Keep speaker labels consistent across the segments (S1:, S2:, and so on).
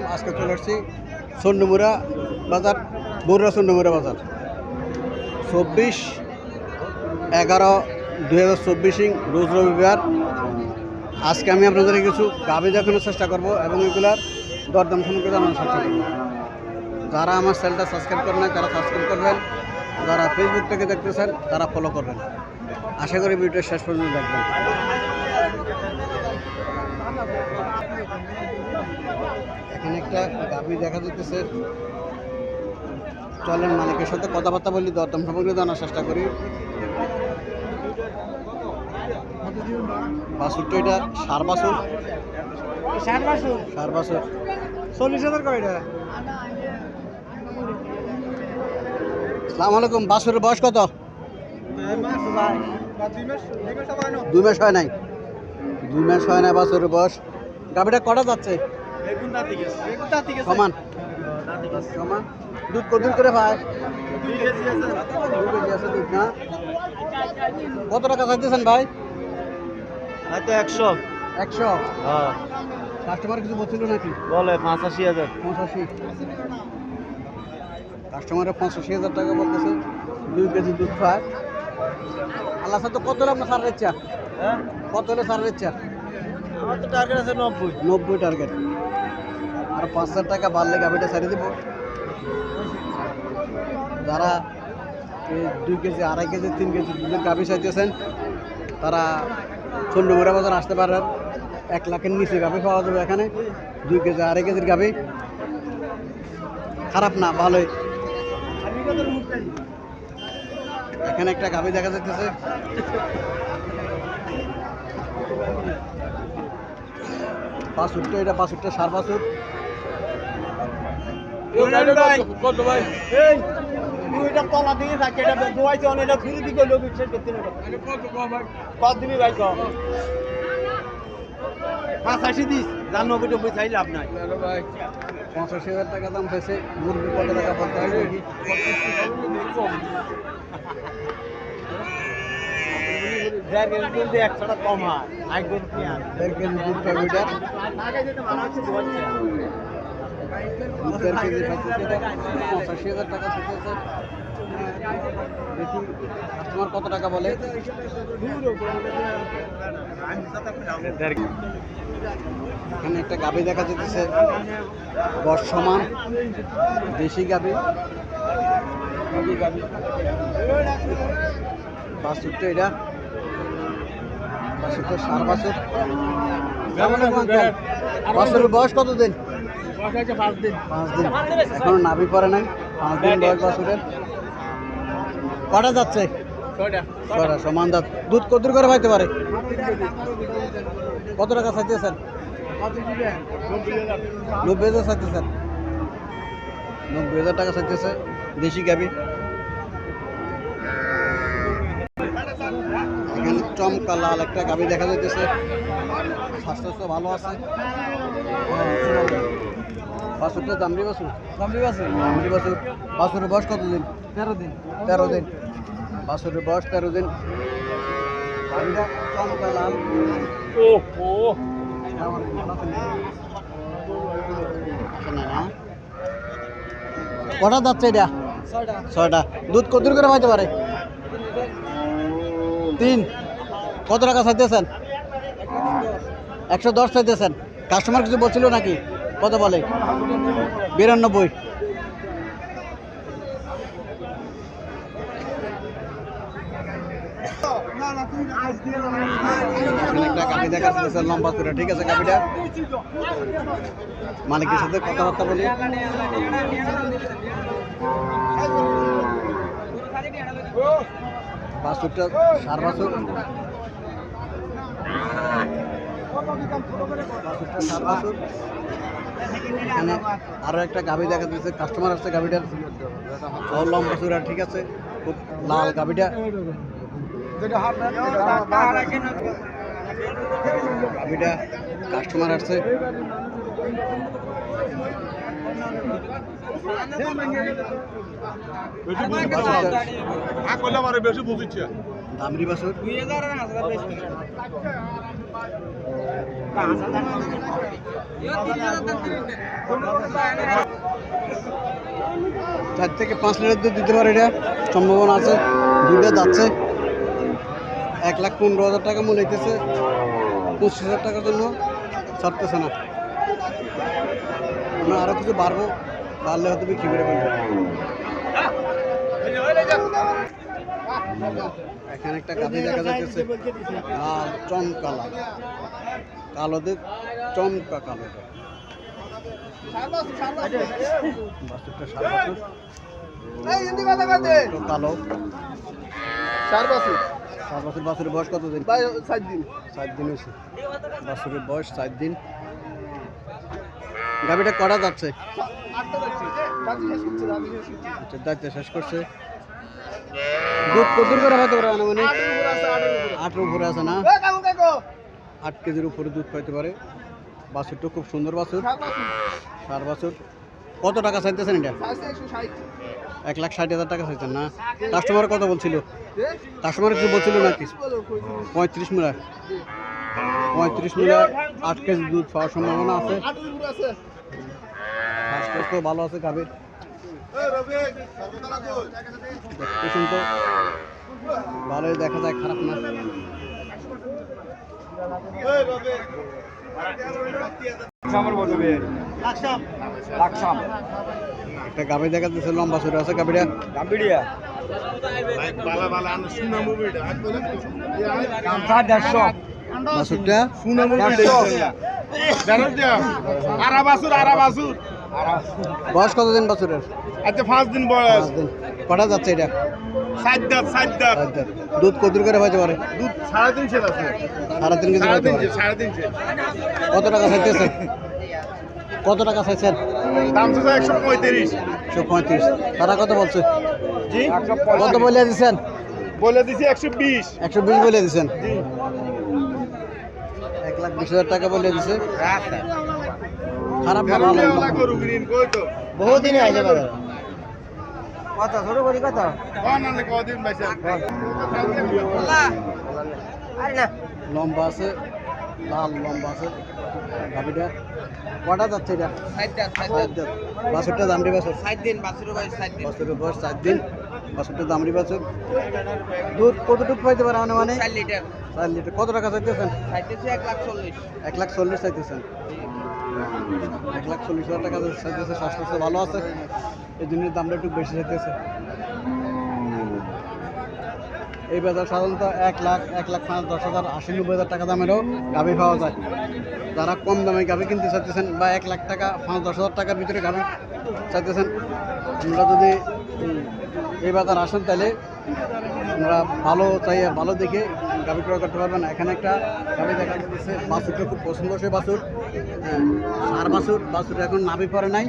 S1: আলাইকুম আজকে চলে আসছি সন্ডমুরা বাজার বরুড়া সন্ডমুরা বাজার। চব্বিশ এগারো দুই হাজার চব্বিশ রোজ রবিবার। আজকে আমি আপনাদের কিছু গাভি দেখানোর চেষ্টা করব এবং এগুলার দরদাম সম্পর্কে জানানোর চেষ্টা করব। যারা আমার চ্যানেলটা সাবস্ক্রাইব করেন না তারা সাবস্ক্রাইব করবেন। যারা ফেসবুক থেকে দেখতেছেন, তারা ফলো করবেন। আশা করি ভিডিওটা শেষ পর্যন্ত দেখবেন। এখানে একটা গাভি দেখা যাইতেছে। চলেন মালিকের সাথে কথাবার্তা বলি দরদাম সম্পর্কে জানার চেষ্টা করি। বাসুরটা এটা সার বাসুর সার বাসুর
S2: চল্লিশ হাজার কয় এটা?
S1: সালাম আলাইকুম বাসুরের বয়স কত? দুই মাস হয় নাই। দুই মাস হয় নাই বাসুরের বয়স। গাভিটা কটা যাচ্ছে? সমান। সমান। দুধ কদিন করে ভাই? দুই কেজি আছে। দুধ না? কত টাকা চাইতেছেন ভাই?
S2: হয়তো একশো।
S1: একশো?
S2: হ্যাঁ।
S1: কাস্টমার কিছু বলছিল নাকি?
S2: বলে পঁচাশি হাজার।
S1: পঁচাশি। কাস্টমারের পঁচাশি হাজার টাকা বলতেছে দুই কেজি দুধ খায় আল্লাহ সাথে কত হলে আপনার সার ইচ্ছা?
S2: হ্যাঁ?
S1: কত হলে সার ইচ্ছা?
S2: আমার তো টার্গেট আছে নব্বই।
S1: নব্বই টার্গেট আর পাঁচ হাজার টাকা বাড়লে গাভিটা ছেড়ে দেবো? যারা দুই কেজি, আড়াই কেজি, তিন কেজি দুধের গাভি চাইতেছেন, তারা চন্ডমুড়া বাজার আসতে পারেন। এক লাখের নিচে গাভি পাওয়া যাবে এখানে, দুই কেজি, আড়াই কেজির গাভি। খারাপ না, ভালোই। এখানে একটা গাভি দেখা যাইতেছে। বাসুরটা এটা বাসুরটা সার
S2: দুইটা তলা দিয়ে থাকে এটা দোয়াইছে অনেক এটা ফ্রি দিকে লোক ইচ্ছে করতে কত দিবি ভাই কম? পাঁচাশি দিস জান নব্বই টব্বই চাই লাভ নাই।
S1: পঞ্চাশ হাজার টাকা দাম হয়েছে মুরগি কত টাকা হয়
S2: একশোটা কম? হয়। আগে
S1: পঁচাশি হাজার টাকা কত টাকা বলে? এখানে একটা গাভি দেখা যেতেছে বর্ষমান দেশি গাভি। বাছুরটা এটা। বাছুরটা সার বাছুর। বাছুরের বয়স কত দিন পাঁচ দিন। এখনও নাভি পরে নাই। পাঁচ দিন বয়স বাছুরের কটা যাচ্ছে? ছয়টা। সমান দাঁত। দুধ কত করে পাইতে পারে? কত টাকা চাইতেছেন? নব্বই হাজার চাইতেছেন। নব্বই হাজার টাকা চাইতেছে। দেশি গাবি এখানে চমকা লাল একটা গাবি দেখা যাইতেছে। স্বাস্থ্য স্বাস্থ্য ভালো আছে। বাছুরটা দামড়ি বাছুর।
S2: দামড়ি আছে
S1: দামড়ি বাছুর। বাছুরের বয়স কত দিন?
S2: তেরো দিন।
S1: তেরো দিন। বাছুরের বয়স তেরো দিন।
S2: ও
S1: কটা যাচ্ছে এটা?
S2: ছয়টা।
S1: ছয়টা। দুধ কত করে পাইতে পারে? তিন। কত টাকা চাইতেছেন? একশো দশ চাইতেছেন। কাস্টমার কিছু বলছিল নাকি? কত বলে। বিরানব্বই। একটা লম্বা করে ঠিক আছে গাড়িটা মালিকের সাথে কথাবার্তা বলি বাছুরটা সার বাছুর বাছুরটা সার বাছুর আরও একটা গাভি দেখা যাচ্ছে। কাস্টমার আসছে গাভিটার। লম্বা চূড়া, ঠিক আছে? খুব লাল গাভিটা। গাভিটা কাস্টমার আসছে।
S3: বেশি বুঝিচ্ছে।
S1: দামরি চার থেকে পাঁচ লিটার দুধ দিতে পারে এটা। সম্ভাবনা আছে। দুধে যাচ্ছে। এক লাখ পনেরো হাজার টাকা মূল্য হইতেছে। পঁচিশ হাজার টাকার জন্য ছাড়তেছে না। আমরা আরও কিছু বাড়বো, বাড়লে হয়তো বিক্রি করে ফেলব। এখানে একটা গাভি দেখা যাচ্ছে লাল চমকা লাল কালোদের চমকা কালো কালো।
S2: চার বছর।
S1: সাত বছর বাছুরের বয়স কত দিন?
S2: সাত দিন।
S1: সাত দিন হয়েছে। বাছুরের বয়স সাত দিন। গাভিটা করা যাচ্ছে? আচ্ছা, দায়িত্ব শেষ করছে। দুধ কত করে হয়তো পারে মানে
S2: আটের উপরে আছে
S1: না? আট কেজির উপরে দুধ পাইতে পারে। বাছুরটা খুব সুন্দর বাছুর। সার বাছুর। কত টাকা চাইতেছেন এটা? এক লাখ ষাট হাজার টাকা চাইছেন না? কাস্টমার কত বলছিল? কাস্টমার কিছু বলছিল নাকি? পঁয়ত্রিশ মিলার পঁয়ত্রিশ মিলার আট কেজি দুধ পাওয়ার সম্ভাবনা আছে। ভালো আছে গাভীর তো ভালোই দেখা যায় খারাপ না। একটা গাভী দেখা যাচ্ছে লম্বা সুরে আছে গাভীটা।
S2: আরা বাসুর আরা বাসুর
S1: বয়স কতদিন বছরের?
S2: আচ্ছা পাঁচ দিন বয়স।
S1: কটা যাচ্ছে এটা?
S2: সাত দাঁত সাত দাঁত।
S1: পাঁচ দুধ কদুর করে পাইতে পারে?
S2: দুধ সাড়ে তিনশো আছে।
S1: সাড়ে তিন কেজি
S2: সাড়ে
S1: পারে
S2: তিনশো সাড়ে তিনশো
S1: কত টাকা চাইতেছে কত টাকা চাইছেন?
S2: দাম তো একশো পঁয়ত্রিশ।
S1: একশো পঁয়ত্রিশ। তারা কত বলছে?
S2: জি?
S1: কত বলে দিচ্ছেন
S2: বলে দিছি একশো বিশ।
S1: একশো বিশ বলে দিচ্ছেন এক লাখ বিশ হাজার টাকা বলে দিছে। খারাপ না ভালো
S2: তো?
S1: বহুদিনে আইছে বাজার।
S3: কত? ছোট করি কত?
S2: কদিন
S1: লম্বা আছে লাল লম্বা আছে গাভিটা। কটা যাচ্ছে এটা? বাছুরটা দামড়ি
S3: সাত দিন বাছুর বয়স সাত দিন।
S1: বয়স দিন বাছুরটা দামড়ি বাছুর। দুধ কতটুকু পাইতে পারে মানে? মানে
S3: চার লিটার।
S1: চার লিটার। কত টাকা চাইতেছেন?
S3: চাইতেছে এক লাখ চল্লিশ।
S1: এক লাখ চল্লিশ চাইতেছেন। এক লাখ চল্লিশ হাজার টাকা চাইতেছে স্বাস্থ্য ভালো আছে। এই জন্য দামটা একটু বেশি চাইতেছে। এই বাজার সাধারণত এক লাখ এক লাখ পাঁচ দশ হাজার আশি নব্বই হাজার টাকা দামেরও গাভি পাওয়া যায়। যারা কম দামে গাভি কিনতে চাইতেছেন বা এক লাখ টাকা পাঁচ দশ হাজার টাকার ভিতরে গাভি চাইতেছেন আমরা যদি এই বাজার আসেন তাহলে আমরা ভালো চাই ভালো দেখে গাভি ক্রয় করতে পারবেন। এখানে একটা গাভি দেখা যাচ্ছে বাছুরটা খুব পছন্দ সে বাছুর। হ্যাঁ সার বাছুর। বাছুর এখন নাভি পরে নাই।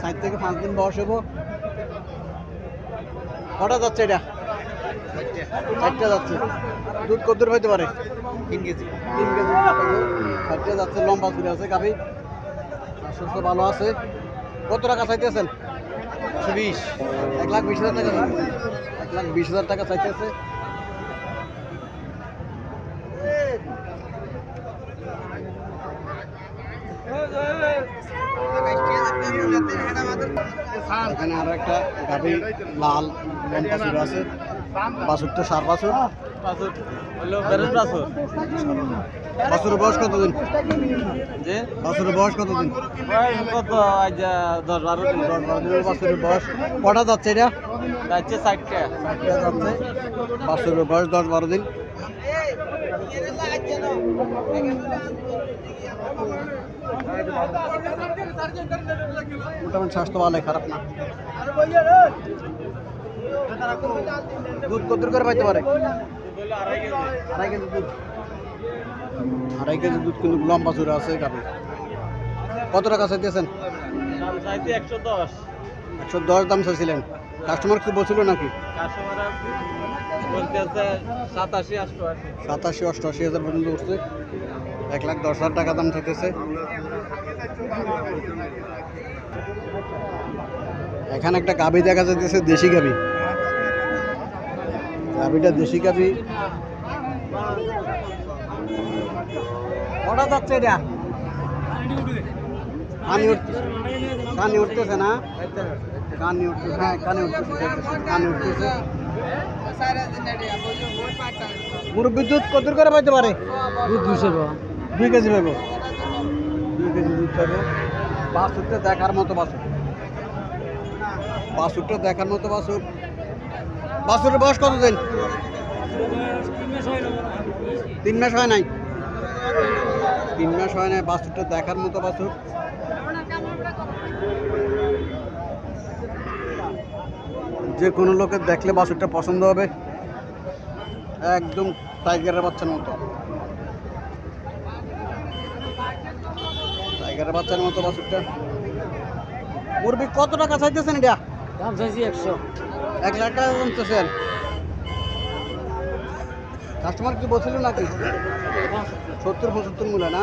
S1: সাত থেকে পাঁচ দিন বয়স হব। কটা যাচ্ছে এটা? চারটা যাচ্ছে। দুধ কত দূর হইতে পারে?
S3: তিন কেজি।
S1: তিন কেজি। চারটে যাচ্ছে লম্বা চুরি আছে গাভি স্বাস্থ্য ভালো আছে। কত টাকা চাইতেছেন? একশো এক লাখ বিশ হাজার টাকা এক লাখ বিশ হাজার টাকা চাইতেছে এখানে আরও একটা গাড়ি লাল আছে আছে। বাছুরটা সার বাছুর
S3: হলো বেরোজ বাছুর
S1: বাছুরের বয়স কতদিন?
S3: যে
S1: বাছুরের বয়স কতদিন?
S3: বয়স কত? আজ দশ বারো দিন।
S1: দশ বারো দিনের বাছুরের বয়স। কটা যাচ্ছে এটা?
S3: যাচ্ছে ষাটটা।
S1: ষাটটা যাচ্ছে। বাছুরের বয়স দশ বারো দিন। মোটামুটি স্বাস্থ্য ভালো খারাপ না? দুধ কত করে পাইতে পারে? আড়াই কেজি দুধ। আড়াই কেজি দুধ। কিন্তু লম্বা চূড়া আছে গাড়ি কত টাকা চাইতেছেন?
S3: একশো দশ।
S1: একশো দশ দাম চাইছিলেন। কাস্টমার কি বলছিল নাকি?
S3: সাতাশি অষ্টআশি
S1: সাতাশি অষ্টআশি হাজার পর্যন্ত উঠছে। এক লাখ দশ হাজার টাকা দাম থাকতেছে এখানে একটা গাভি দেখা যাইতেছে দেশি গাভি গাভিটা দেশি গাভি। কটা যাচ্ছে এটা। কানি উঠতেছে কানি উঠতেছে না? কানি উঠতেছে হ্যাঁ কানি উঠতেছে কানি উঠতেছে। পুরো বিদ্যুৎ কত করে পাইতে পারে?
S3: দুধ দুশো
S1: দুই কেজি পাবো। দুই কেজি দুধ পাবো। বাছুরটা দেখার মতো বাছুর। বাছুরটা দেখার মতো বাছুর। বাছুরের বয়স কত দিন তিন মাস হয় নাই। তিন মাস হয় নাই বাছুরটা দেখার মতো বাছুর যে কোনো লোকের দেখলে বাছুরটা পছন্দ হবে। একদম টাইগারের বাচ্চার মতো। টাইগারের বাচ্চার মতো বাছুরটা মুরবি কত টাকা চাইতেছেন এটা?
S3: দাম চাইছি একশো।
S1: এক লাখ টাকা কমতেছেন কাস্টমার কি বলছিল নাকি? সত্তর পঁচাত্তর মূল্য না?